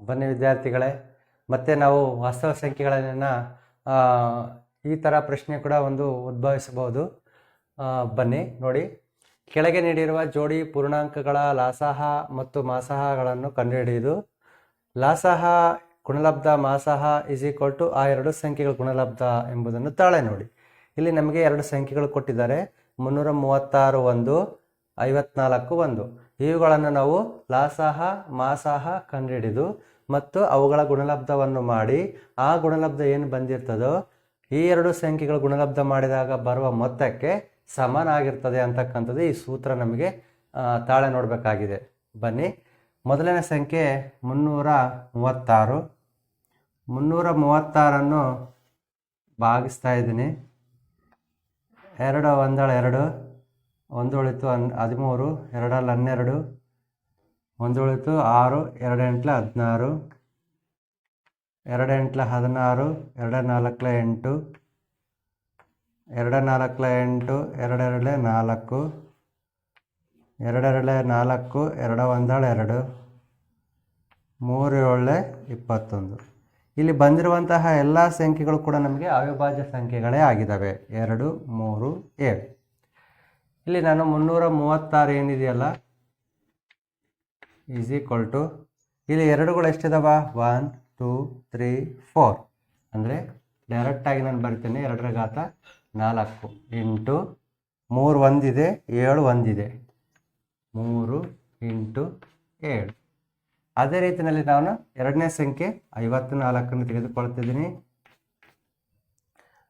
ಬನ್ನಿ ವಿದ್ಯಾರ್ಥಿಗಳೇ, ಮತ್ತೆ ನಾವು ವಾಸ್ತವ ಸಂಖ್ಯೆಗಳನ್ನ ಈ ಥರ ಪ್ರಶ್ನೆ ಕೂಡ ಒಂದು ಉದ್ಭವಿಸಬಹುದು. ಬನ್ನಿ, ನೋಡಿ. ಕೆಳಗೆ ನೀಡಿರುವ ಜೋಡಿ ಪೂರ್ಣಾಂಕಗಳ ಲಾಸಹ ಮತ್ತು ಮಾಸಹಗಳನ್ನು ಕಂಡುಹಿಡಿಯುವುದು ಲಾಸಹ ಗುಣಲಬ್ಧ, ಮಾಸಹ ಇಸ್ ಈಕ್ವಲ್ ಟು ಆ ಎರಡು ಸಂಖ್ಯೆಗಳ ಗುಣಲಬ್ಧ ಎಂಬುದನ್ನು ತಾಳೆ ನೋಡಿ. ಇಲ್ಲಿ ನಮಗೆ ಎರಡು ಸಂಖ್ಯೆಗಳು ಕೊಟ್ಟಿದ್ದಾರೆ. ಮುನ್ನೂರ ಮೂವತ್ತಾರು ಒಂದು, ಐವತ್ನಾಲ್ಕು ಒಂದು. ಇವುಗಳನ್ನು ನಾವು ಲಾಸಾಹ, ಮಾಸಾಹ ಕಂಡುಹಿಡಿದು ಮತ್ತು ಅವುಗಳ ಗುಣಲಬ್ಧವನ್ನು ಮಾಡಿ ಆ ಗುಣಲಬ್ಧ ಏನು ಬಂದಿರ್ತದೋ ಈ ಎರಡು ಸಂಖ್ಯೆಗಳ ಗುಣಲಬ್ಧ ಮಾಡಿದಾಗ ಬರುವ ಮೊತ್ತಕ್ಕೆ ಸಮನಾಗಿರ್ತದೆ ಅಂತಕ್ಕಂಥದ್ದು ಈ ಸೂತ್ರ ನಮಗೆ ತಾಳೆ ನೋಡಬೇಕಾಗಿದೆ. ಬನ್ನಿ. ಮೊದಲನೇ ಸಂಖ್ಯೆ ಮುನ್ನೂರ ಮೂವತ್ತಾರು. ಮುನ್ನೂರ ಮೂವತ್ತಾರನ್ನು ಭಾಗಿಸ್ತಾ ಇದ್ದೀನಿ. ಎರಡು, ಒಂದಳ ಎರಡು. ಒಂದು ಉಳಿತು ಹನ್, ಹದಿಮೂರು, ಎರಡಲ್ಲಿ ಹನ್ನೆರಡು ಒಂದು ಉಳಿತು ಆರು ಎರಡು ಎಂಟ್ಲ ಹದಿನಾರು ಎರಡು ಎಂಟ್ಲ ಹದಿನಾರು ಎರಡು ನಾಲ್ಕಲ ಎಂಟು ಎರಡು ನಾಲ್ಕಲ ಎಂಟು, ಎರಡೆರಡಲೆ ನಾಲ್ಕು ಎರಡೆರಡಲೆ ನಾಲ್ಕು, ಎರಡು ಒಂದಳ ಎರಡು ಮೂರು ಏಳೆ ಇಪ್ಪತ್ತೊಂದು. ಇಲ್ಲಿ ಬಂದಿರುವಂತಹ ಎಲ್ಲ ಸಂಖ್ಯೆಗಳು ಕೂಡ ನಮಗೆ ಅವಿಭಾಜ್ಯ ಸಂಖ್ಯೆಗಳೇ ಆಗಿದ್ದಾವೆ. ಎರಡು, ಮೂರು, ಏಳು. ಇಲ್ಲಿ ನಾನು ಮುನ್ನೂರ ಮೂವತ್ತಾರು ಏನಿದೆಯಲ್ಲ? ಈಸ್ ಈಕ್ವಲ್ ಟು ಇಲ್ಲಿ ಎರಡುಗಳು ಎಷ್ಟಿದಾವ? ಒನ್ ಟೂ ತ್ರೀ ಫೋರ್ ಅಂದರೆ ಡೈರೆಕ್ಟಾಗಿ ನಾನು ಬರ್ತೇನೆ, ಎರಡರ ಘಾತ ನಾಲ್ಕು. ಇಂಟು ಮೂರು ಒಂದಿದೆ, ಏಳು ಒಂದಿದೆ. ಮೂರು ಇಂಟು ಏಳು. ಅದೇ ರೀತಿಯಲ್ಲಿ ನಾನು ಎರಡನೇ ಸಂಖ್ಯೆ ಐವತ್ನಾಲ್ಕನ್ನು ತೆಗೆದುಕೊಳ್ತಿದ್ದೀನಿ.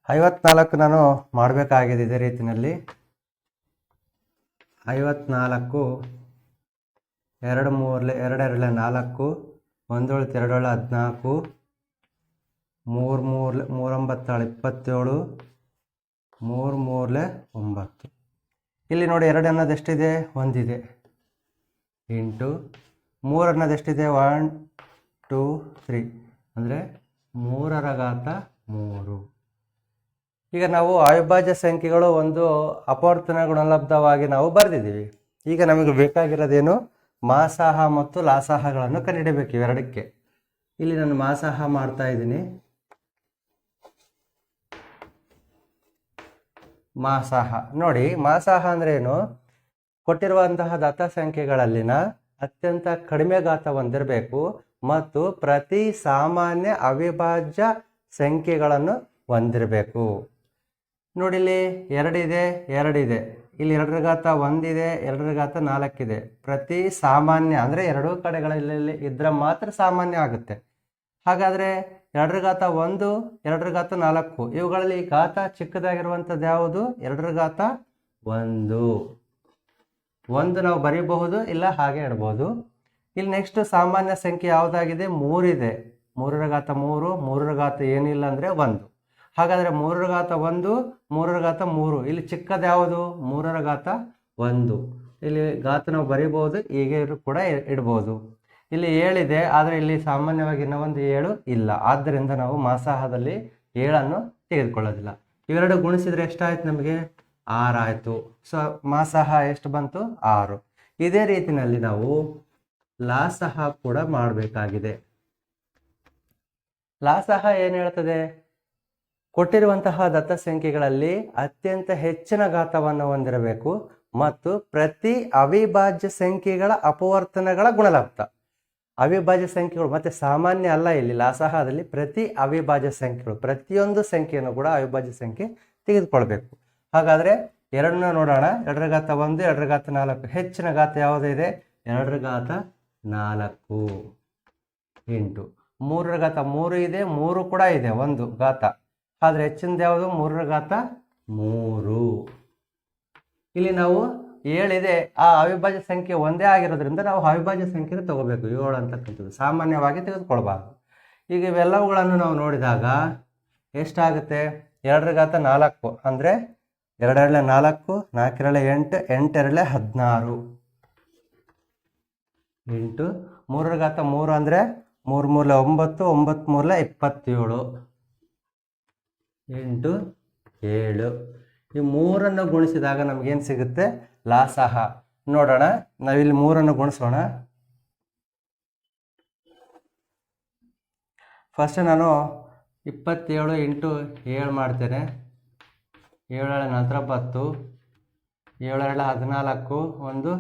ಐವತ್ನಾಲ್ಕು ನಾನು ಮಾಡಬೇಕಾಗಿದೆ ಇದೇ ರೀತಿಯಲ್ಲಿ. ಐವತ್ನಾಲ್ಕು, ಎರಡು ಮೂರಲೆ ಎರಡೆರಡಲೆ ನಾಲ್ಕು ಒಂದೇಳು ಎರಡೊಳ ಹದಿನಾಲ್ಕು, ಮೂರು ಮೂರ್ಲೆ ಮೂರೊಂಬತ್ತಾಳು ಇಪ್ಪತ್ತೇಳು, ಮೂರು ಮೂರಲೆ ಒಂಬತ್ತು. ಇಲ್ಲಿ ನೋಡಿ ಎರಡು ಅನ್ನೋದು ಎಷ್ಟಿದೆ ಒಂದಿದೆ. ಎಂಟು. ಮೂರು ಅನ್ನೋದು ಎಷ್ಟಿದೆ ಒನ್, ಟೂ, ತ್ರೀ. ಅಂದರೆ ಮೂರರ ಘಾತ ಮೂರು. ಈಗ ನಾವು ಅವಿಭಾಜ್ಯ ಸಂಖ್ಯೆಗಳು ಒಂದು ಅಪವರ್ತನ ಗುಣಲಬ್ಧವಾಗಿ ನಾವು ಬರೆದಿದ್ದೀವಿ. ಈಗ ನಮಗೆ ಬೇಕಾಗಿರೋದೇನು? ಮಾಸಾಹ ಮತ್ತು ಲಾಸಾಹಗಳನ್ನು ಕಂಡುಹಿಡಬೇಕು ಇವೆರಡಕ್ಕೆ. ಇಲ್ಲಿ ನಾನು ಮಾಸಾಹ ಮಾಡ್ತಾ ಇದ್ದೀನಿ. ಮಾಸಾಹ. ನೋಡಿ, ಮಾಸಾಹ ಅಂದ್ರೆ ಏನು? ಕೊಟ್ಟಿರುವಂತಹ ದತ್ತ ಸಂಖ್ಯೆಗಳಲ್ಲಿನ ಅತ್ಯಂತ ಕಡಿಮೆ ಘಾತ ಹೊಂದಿರಬೇಕು ಮತ್ತು ಪ್ರತಿ ಸಾಮಾನ್ಯ ಅವಿಭಾಜ್ಯ ಸಂಖ್ಯೆಗಳನ್ನು ಹೊಂದಿರಬೇಕು. ನೋಡಿ ಇಲ್ಲಿ ಎರಡಿದೆ ಎರಡಿದೆ. ಇಲ್ಲಿ ಎರಡರ ಘಾತ ಒಂದಿದೆ ಎರಡರ ಘಾತ ನಾಲ್ಕಿದೆ. ಪ್ರತಿ ಸಾಮಾನ್ಯ ಅಂದರೆ ಎರಡೂ ಕಡೆಗಳಲ್ಲಿ ಇದ್ರೆ ಮಾತ್ರ ಸಾಮಾನ್ಯ ಆಗುತ್ತೆ. ಹಾಗಾದರೆ ಎರಡರ ಘಾತ ಒಂದು ಎರಡರ ಘಾತ ನಾಲ್ಕು. ಇವುಗಳಲ್ಲಿ ಘಾತ ಚಿಕ್ಕದಾಗಿರುವಂಥದ್ದು ಯಾವುದು? ಎರಡರ ಘಾತ ಒಂದು. ಒಂದು ನಾವು ಬರೀಬಹುದು ಇಲ್ಲ ಹಾಗೆ ಇಡ್ಬೋದು. ಇಲ್ಲಿ ನೆಕ್ಸ್ಟ್ ಸಾಮಾನ್ಯ ಸಂಖ್ಯೆ ಯಾವುದಾಗಿದೆ? ಮೂರಿದೆ. ಮೂರರ ಘಾತ ಮೂರು ಮೂರರ ಘಾತ ಏನಿಲ್ಲ ಅಂದರೆ ಒಂದು. ಹಾಗಾದರೆ ಮೂರರ ಘಾತ ಒಂದು ಮೂರರ ಘಾತ ಮೂರು. ಇಲ್ಲಿ ಚಿಕ್ಕದು ಯಾವುದು? ಮೂರರ ಘಾತ ಒಂದು. ಇಲ್ಲಿ ಘಾತ ನಾವು ಬರೀಬೋದು ಹೀಗೆ ಕೂಡ ಇಡ್ಬೋದು. ಇಲ್ಲಿ ಏಳಿದೆ, ಆದರೆ ಇಲ್ಲಿ ಸಾಮಾನ್ಯವಾಗಿ ಇನ್ನೂ ಒಂದು ಏಳು ಇಲ್ಲ. ಆದ್ದರಿಂದ ನಾವು ಮಾಸಾಹದಲ್ಲಿ ಏಳನ್ನು ತೆಗೆದುಕೊಳ್ಳೋದಿಲ್ಲ. ಇವೆರಡು ಗುಣಿಸಿದರೆ ಎಷ್ಟಾಯಿತು ನಮಗೆ? ಆರಾಯಿತು. ಸೊ, ಮಾಸಾಹ ಎಷ್ಟು ಬಂತು? ಆರು. ಇದೇ ರೀತಿಯಲ್ಲಿ ನಾವು ಲಾಸಹ ಕೂಡ ಮಾಡಬೇಕಾಗಿದೆ. ಲಾಸಹ ಏನು ಹೇಳ್ತದೆ? ಕೊಟ್ಟಿರುವಂತಹ ದತ್ತ ಸಂಖ್ಯೆಗಳಲ್ಲಿ ಅತ್ಯಂತ ಹೆಚ್ಚಿನ ಘಾತವನ್ನು ಹೊಂದಿರಬೇಕು ಮತ್ತು ಪ್ರತಿ ಅವಿಭಾಜ್ಯ ಸಂಖ್ಯೆಗಳ ಅಪವರ್ತನಗಳ ಗುಣಲಬ್ಧ. ಅವಿಭಾಜ್ಯ ಸಂಖ್ಯೆಗಳು ಮತ್ತೆ ಸಾಮಾನ್ಯ ಅಲ್ಲ ಇಲ್ಲಿ, ಲಾಸಹದಲ್ಲಿ ಪ್ರತಿ ಅವಿಭಾಜ್ಯ ಸಂಖ್ಯೆಗಳು, ಪ್ರತಿಯೊಂದು ಸಂಖ್ಯೆಯನ್ನು ಕೂಡ ಅವಿಭಾಜ್ಯ ಸಂಖ್ಯೆ ತೆಗೆದುಕೊಳ್ಬೇಕು. ಹಾಗಾದರೆ ಎರಡನ್ನ ನೋಡೋಣ. ಎರಡರ ಘಾತ ಒಂದು, ಎರಡರ ಘಾತ ನಾಲ್ಕು. ಹೆಚ್ಚಿನ ಘಾತ ಯಾವುದು ಇದೆ? ಎರಡರ ಘಾತ ನಾಲ್ಕು. ಎಂಟು. ಮೂರರ ಘಾತ ಮೂರು ಇದೆ, ಮೂರು ಕೂಡ ಇದೆ, ಒಂದು ಘಾತ. ಆದರೆ ಹೆಚ್ಚಿನದು ಯಾವುದು? ಮೂರರ ಘಾತ ಮೂರು. ಇಲ್ಲಿ ನಾವು ಏಳಿದೆ ಆ ಅವಿಭಾಜ್ಯ ಸಂಖ್ಯೆ ಒಂದೇ ಆಗಿರೋದ್ರಿಂದ ನಾವು ಅವಿಭಾಜ್ಯ ಸಂಖ್ಯೆನ ತಗೋಬೇಕು, ಏಳು ಅಂತಕ್ಕಂಥದ್ದು. ಸಾಮಾನ್ಯವಾಗಿ ತೆಗೆದುಕೊಳ್ಬಾರ್ದು. ಈಗ ಇವೆಲ್ಲವುಗಳನ್ನು ನಾವು ನೋಡಿದಾಗ ಎಷ್ಟಾಗುತ್ತೆ? ಎರಡರ ಘಾತ ನಾಲ್ಕು ಅಂದರೆ ಎರಡೆರಡಲೆ ನಾಲ್ಕು ನಾಲ್ಕೆರಳೆ ಎಂಟು ಎಂಟೆರಡಲೆ ಹದಿನಾರು. ಎಂಟು, ಮೂರರ ಘಾತ ಮೂರು ಅಂದರೆ ಮೂರು ಮೂರಲೆ ಒಂಬತ್ತು ಒಂಬತ್ತು ಮೂರಲೆ ಇಪ್ಪತ್ತೇಳು. ಎಂಟು, ಏಳು. ಈ ಮೂರನ್ನು ಗುಣಿಸಿದಾಗ ನಮಗೇನು ಸಿಗುತ್ತೆ? ಲಾಸಹ. ನೋಡೋಣ. ನಾವಿಲ್ಲಿ ಮೂರನ್ನು ಗುಣಿಸೋಣ. ಫಸ್ಟ್ ನಾನು ಇಪ್ಪತ್ತೇಳು ಇಂಟು ಏಳು ಮಾಡ್ತೇನೆ. ಏಳೇಳು ನಲವತ್ತೊಂಬತ್ತು ಏಳೆರಡು ಹದಿನಾಲ್ಕು, ಒಂದು,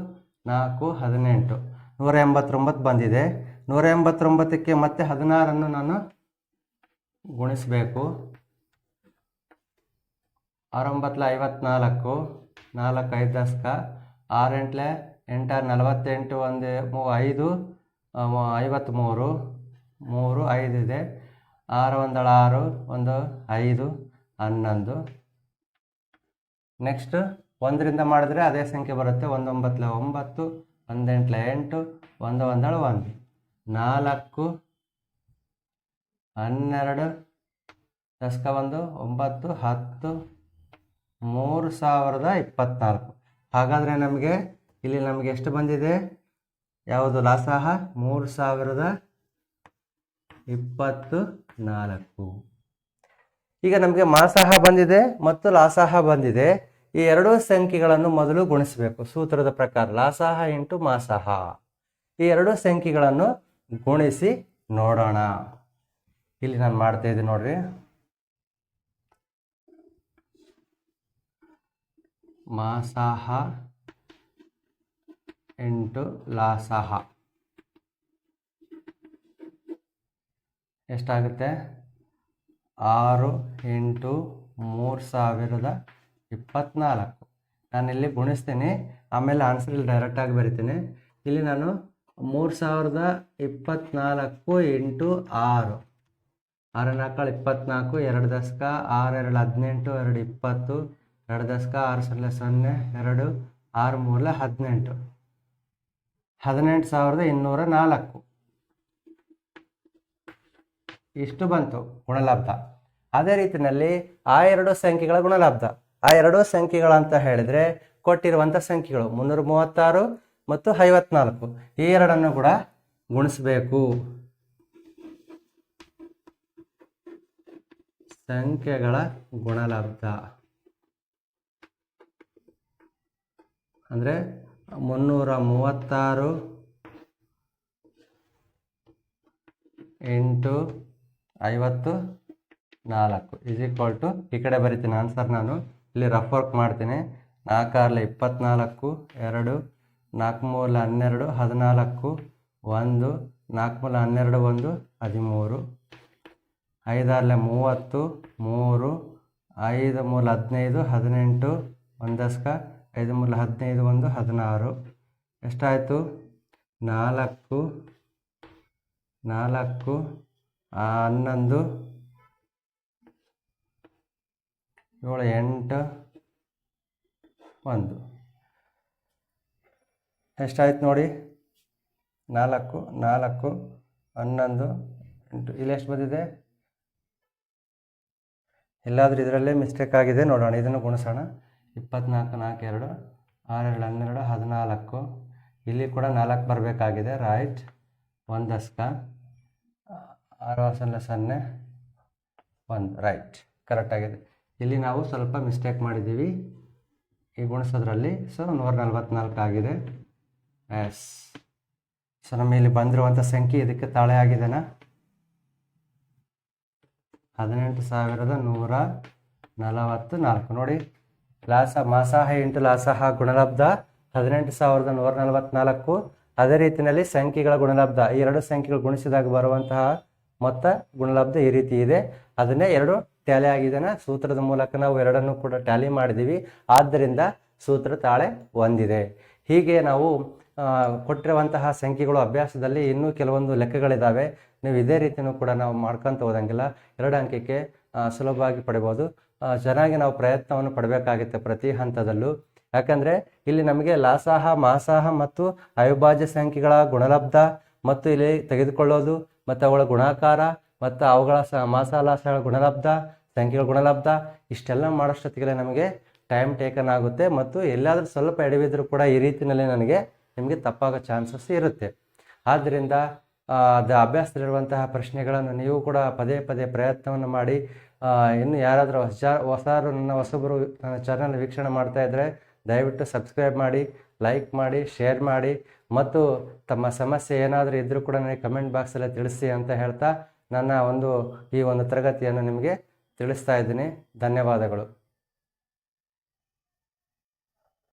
ನಾಲ್ಕು, ಹದಿನೆಂಟು. ನೂರ ಎಂಬತ್ತೊಂಬತ್ತು ಬಂದಿದೆ. ನೂರ ಎಂಬತ್ತೊಂಬತ್ತಕ್ಕೆ ಮತ್ತೆ ಹದಿನಾರನ್ನು ನಾನು ಗುಣಿಸಬೇಕು. ಆರೊಂಬತ್ತಲ ಐವತ್ನಾಲ್ಕು ನಾಲ್ಕು ಐದು ದಶಕ ಆರೆಂಟ್ಲೆ ಎಂಟಾರು ನಲವತ್ತೆಂಟು ಒಂದು ಮೂ ಐದು ಐವತ್ತ್ಮೂರು ಮೂರು, ಐದು ಇದೆ. ಆರು, ಒಂದಳ ಆರು, ಒಂದು, ಐದು, ಹನ್ನೊಂದು. ನೆಕ್ಸ್ಟ್ ಒಂದರಿಂದ ಮಾಡಿದ್ರೆ ಅದೇ ಸಂಖ್ಯೆ ಬರುತ್ತೆ. ಒಂದೊಂಬತ್ತಲೆ ಒಂಬತ್ತು ಒಂದೆಂಟ್ಲೆ ಎಂಟು, ಒಂದು, ಒಂದಳು ಒಂದು. ನಾಲ್ಕು, ಹನ್ನೆರಡು ದಶಕ ಒಂದು, ಒಂಬತ್ತು, ಹತ್ತು ಮೂರು ಸಾವಿರದ ಇಪ್ಪತ್ತ್ನಾಲ್ಕು ಹಾಗಾದರೆ ನಮಗೆ ಇಲ್ಲಿ ನಮಗೆ ಎಷ್ಟು ಬಂದಿದೆ? ಯಾವುದು ಲಾಸಾಹ? ಮೂರು ಸಾವಿರದ ಇಪ್ಪತ್ತು ನಾಲ್ಕು ಈಗ ನಮಗೆ ಮಾಸಾಹ ಬಂದಿದೆ ಮತ್ತು ಲಾಸಾಹ ಬಂದಿದೆ. ಈ ಎರಡೂ ಸಂಖ್ಯೆಗಳನ್ನು ಮೊದಲು ಗುಣಿಸಬೇಕು. ಸೂತ್ರದ ಪ್ರಕಾರ ಲಾಸಾಹ ಇಂಟು ಮಾಸಾಹ. ಈ ಎರಡೂ ಸಂಖ್ಯೆಗಳನ್ನು ಗುಣಿಸಿ ನೋಡೋಣ. ಇಲ್ಲಿ ನಾನು ಮಾಡ್ತಾ ಇದ್ದೀನಿ ನೋಡ್ರಿ. ಮಾಸಾಹ ಎಂಟು ಲಾಸಾಹ. ಎಷ್ಟಾಗುತ್ತೆ? ಆರು, ಎಂಟು, ಮೂರು ಸಾವಿರದ ಇಪ್ಪತ್ತ್ನಾಲ್ಕು ನಾನು ಇಲ್ಲಿ ಗುಣಿಸ್ತೀನಿ, ಆಮೇಲೆ ಆನ್ಸರ್ ಇಲ್ಲಿ ಡೈರೆಕ್ಟಾಗಿ ಬರಿತೀನಿ. ಇಲ್ಲಿ ನಾನು ಮೂರು ಸಾವಿರದ ಇಪ್ಪತ್ತ್ನಾಲ್ಕು ಎಂಟು ಆರು. ಆರು ನಾಲ್ಕು ಇಪ್ಪತ್ತ್ನಾಲ್ಕು ಎರಡು ದಶಕ, ಆರು, ಎರಡು ಹದಿನೆಂಟು, ಎರಡು ಇಪ್ಪತ್ತು ಎರಡು ದಶಕ ಆರು ಸೊನ್ನೆ ಸೊನ್ನೆ, ಎರಡು, ಆರು ಮೂರಲೆ ಹದಿನೆಂಟು. ಹದಿನೆಂಟು ಸಾವಿರದ ಇನ್ನೂರ ನಾಲ್ಕು. ಇಷ್ಟು ಬಂತು ಗುಣಲಬ್ಧ. ಅದೇ ರೀತಿಯಲ್ಲಿ ಆ ಎರಡು ಸಂಖ್ಯೆಗಳ ಗುಣಲಬ್ಧ. ಆ ಎರಡು ಸಂಖ್ಯೆಗಳಂತ ಹೇಳಿದರೆ ಕೊಟ್ಟಿರುವಂಥ ಸಂಖ್ಯೆಗಳು ಮುನ್ನೂರ ಮೂವತ್ತಾರು ಮತ್ತು ಐವತ್ನಾಲ್ಕು. ಈ ಎರಡನ್ನು ಕೂಡ ಗುಣಿಸಬೇಕು. ಸಂಖ್ಯೆಗಳ ಗುಣಲಬ್ಧ. ಅಂದರೆ ಮುನ್ನೂರ ಮೂವತ್ತಾರು ಎಂಟು ಐವತ್ತು ನಾಲ್ಕು ಇಸ್ ಈಕ್ವಲ್ ಟು ಈ ಕಡೆ ಬರಿತೀನಿ ಆನ್ಸರ್ ನಾನು. ಇಲ್ಲಿ ರಫ್ ವರ್ಕ್ ಮಾಡ್ತೀನಿ. ನಾಲ್ಕಾರಲೆ ಇಪ್ಪತ್ತ್ನಾಲ್ಕು ಎರಡು ನಾಲ್ಕು ಮೂಲ ಹನ್ನೆರಡು, ಹದಿನಾಲ್ಕು, ಒಂದು ನಾಲ್ಕು ಮೂಲ ಹನ್ನೆರಡು, ಒಂದು, ಹದಿಮೂರು. ಐದಾರಲೆ ಮೂವತ್ತು, ಮೂರು, ಐದು ಮೂಲ ಹದಿನೈದು, ಹದಿನೆಂಟು, ಒಂದಸ್ಕ ಐದು ಮೂಲ ಹದಿನೈದು ಒಂದು ಹದಿನಾರು. ಎಷ್ಟಾಯಿತು? ನಾಲ್ಕು ನಾಲ್ಕು ಹನ್ನೊಂದು, ಏಳು, ಎಂಟು, ಒಂದು. ಎಷ್ಟಾಯ್ತು ನೋಡಿ? ನಾಲ್ಕು ನಾಲ್ಕು, ಹನ್ನೊಂದು, ಎಂಟು. ಇಲ್ಲಿ ಎಷ್ಟು ಬಂದಿದೆ? ಎಲ್ಲಾದರೂ ಇದರಲ್ಲೇ ಮಿಸ್ಟೇಕ್ ಆಗಿದೆ. ನೋಡೋಣ, ಇದನ್ನು ಗುಣಿಸೋಣ. ಇಪ್ಪತ್ನಾಲ್ಕು, ನಾಲ್ಕು, ಎರಡು ಆರು ಎರಡು ಹನ್ನೆರಡು, ಹದಿನಾಲ್ಕು. ಇಲ್ಲಿ ಕೂಡ ನಾಲ್ಕು ಬರಬೇಕಾಗಿದೆ. ರೈಟ್ ಒಂದು ದಶಕ ಆರು ಸೊನ್ನೆ ಸೊನ್ನೆ, ಒಂದು. ರೈಟ್ ಕರೆಕ್ಟಾಗಿದೆ ಇಲ್ಲಿ ನಾವು ಸ್ವಲ್ಪ ಮಿಸ್ಟೇಕ್ ಮಾಡಿದ್ದೀವಿ. ಈ ಗುಣಿಸೋದ್ರಲ್ಲಿ. ಸೊ ನೂರ ನಲ್ವತ್ನಾಲ್ಕು ಆಗಿದೆ. ಎಸ್ ಸೊ ನಮ್ಮ ಇಲ್ಲಿ ಬಂದಿರುವಂಥ ಸಂಖ್ಯೆ ಇದಕ್ಕೆ ತಾಳೆ ಆಗಿದೆನಾ? ಹದಿನೆಂಟು ಸಾವಿರದ ನೂರ ನಲವತ್ತು ನಾಲ್ಕು ನೋಡಿ. ಲಾಸ ಮಾಸಾಹ ಎಂಟು ಲಾಸಾಹ ಗುಣಲಬ್ಧ ಹದಿನೆಂಟು ಸಾವಿರದ ನೂರ ನಲವತ್ನಾಲ್ಕು. ಅದೇ ರೀತಿಯಲ್ಲಿ ಸಂಖ್ಯೆಗಳ ಗುಣಲಬ್ಧ. ಈ ಎರಡು ಸಂಖ್ಯೆಗಳು ಗುಣಿಸಿದಾಗ ಬರುವಂತಹ ಮೊತ್ತ ಗುಣಲಬ್ಧ ಈ ರೀತಿ ಇದೆ. ಅದನ್ನೇ ಎರಡು ಟ್ಯಾಲಿ ಆಗಿದೆನ? ಸೂತ್ರದ ಮೂಲಕ ನಾವು ಎರಡನ್ನು ಕೂಡ ಟ್ಯಾಲಿ ಮಾಡಿದ್ದೀವಿ ಆದ್ದರಿಂದ ಸೂತ್ರ ತಾಳೆ ಒಂದಿದೆ. ಹೀಗೆ ನಾವು ಕೊಟ್ಟಿರುವಂತಹ ಸಂಖ್ಯೆಗಳು ಅಭ್ಯಾಸದಲ್ಲಿ ಇನ್ನೂ ಕೆಲವೊಂದು ಲೆಕ್ಕಗಳಿದ್ದಾವೆ ನೀವು ಇದೇ ರೀತಿಯೂ ಕೂಡ ನಾವು ಮಾಡ್ಕೊತ ಹೋದಂಗಿಲ್ಲ. ಎರಡು ಅಂಕಕ್ಕೆ ಸುಲಭವಾಗಿ ಪಡಿಬೋದು. ಚೆನ್ನಾಗಿ ನಾವು ಪ್ರಯತ್ನವನ್ನು ಪಡಬೇಕಾಗುತ್ತೆ ಪ್ರತಿ ಹಂತದಲ್ಲೂ. ಯಾಕಂದರೆ ಇಲ್ಲಿ ನಮಗೆ ಲಾಸಾಹ, ಮಾಸಾಹ ಮತ್ತು ಅವಿಭಾಜ್ಯ ಸಂಖ್ಯೆಗಳ ಗುಣಲಬ್ಧ ಮತ್ತು ಇಲ್ಲಿ ತೆಗೆದುಕೊಳ್ಳೋದು ಮತ್ತು ಅವುಗಳ ಗುಣಾಕಾರ ಮತ್ತು ಅವುಗಳ ಸ ಮಾಸಾಲಾಸಗಳ ಗುಣಲಬ್ಧ, ಸಂಖ್ಯೆಗಳ ಗುಣಲಬ್ಧ, ಇಷ್ಟೆಲ್ಲ ಮಾಡೋಷ್ಟೊತ್ತಿಗೆ ನಮಗೆ ಟೈಮ್ ಟೇಕನ್ ಆಗುತ್ತೆ ಮತ್ತು ಎಲ್ಲಾದರೂ ಸ್ವಲ್ಪ ಎಡವಿದ್ರೂ ಕೂಡ ಈ ರೀತಿಯಲ್ಲಿ ನನಗೆ ನಿಮಗೆ ತಪ್ಪಾಗೋ ಚಾನ್ಸಸ್ ಇರುತ್ತೆ. ಆದ್ದರಿಂದ ಅದು ಅಭ್ಯಾಸದಲ್ಲಿರುವಂತಹ ಪ್ರಶ್ನೆಗಳನ್ನು ನೀವು ಕೂಡ ಪದೇ ಪದೇ ಪ್ರಯತ್ನವನ್ನು ಮಾಡಿ ಇನ್ನು ಯಾರಾದರೂ ಹೊಸ ಹೊಸರು ನನ್ನ ಹೊಸಬರು ನನ್ನ ಚಾನಲ್ ವೀಕ್ಷಣೆ ಮಾಡ್ತಾ ಇದ್ದರೆ ದಯವಿಟ್ಟು ಸಬ್ಸ್ಕ್ರೈಬ್ ಮಾಡಿ ಲೈಕ್ ಮಾಡಿ ಶೇರ್ ಮಾಡಿ. ಮತ್ತು ತಮ್ಮ ಸಮಸ್ಯೆ ಏನಾದರೂ ಇದ್ದರೂ ಕೂಡ ನನಗೆ ಕಮೆಂಟ್ ಬಾಕ್ಸಲ್ಲಿ ತಿಳಿಸಿ ಅಂತ ಹೇಳ್ತಾ ನನ್ನ ಒಂದು ಈ ಒಂದು ತರಗತಿಯನ್ನು ನಿಮಗೆ ತಿಳಿಸ್ತಾ ಇದ್ದೀನಿ. ಧನ್ಯವಾದಗಳು.